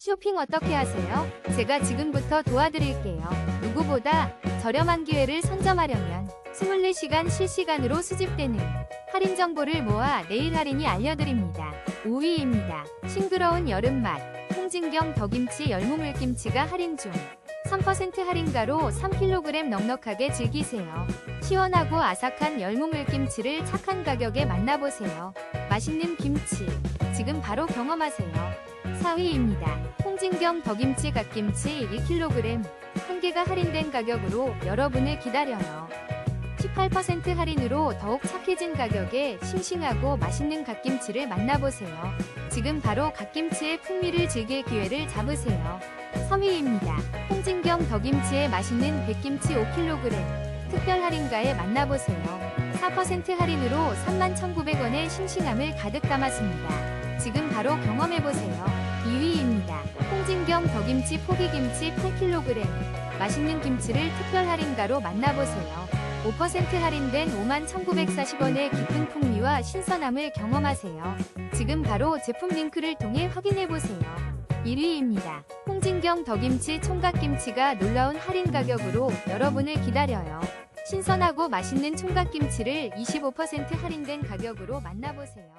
쇼핑 어떻게 하세요? 제가 지금부터 도와드릴게요. 누구보다 저렴한 기회를 선점하려면 24시간 실시간으로 수집되는 할인 정보를 모아 내일 할인이 알려드립니다. 5위입니다. 싱그러운 여름맛 홍진경 더김치 열무물김치가 할인 중 3% 할인가로 3kg 넉넉하게 즐기세요. 시원하고 아삭한 열무물김치를 착한 가격에 만나보세요. 맛있는 김치 지금 바로 경험하세요. 4위입니다. 홍진경 더김치 갓김치 1kg 한 개가 할인된 가격으로 여러분을 기다려요. 18% 할인으로 더욱 착해진 가격에 싱싱하고 맛있는 갓김치를 만나보세요. 지금 바로 갓김치의 풍미를 즐길 기회를 잡으세요. 3위입니다. 홍진경 더김치의 맛있는 백김치 5kg 특별 할인가에 만나보세요. 4% 할인으로 31,900원의 싱싱함을 가득 담았습니다. 지금 바로 경험해보세요. 2위입니다. 홍진경 더김치 포기김치 8kg 맛있는 김치를 특별 할인가로 만나보세요. 5% 할인된 51,940원의 깊은 풍미와 신선함을 경험하세요. 지금 바로 제품 링크를 통해 확인해보세요. 1위입니다. 홍진경 더김치 총각김치가 놀라운 할인 가격으로 여러분을 기다려요. 신선하고 맛있는 총각김치를 25% 할인된 가격으로 만나보세요.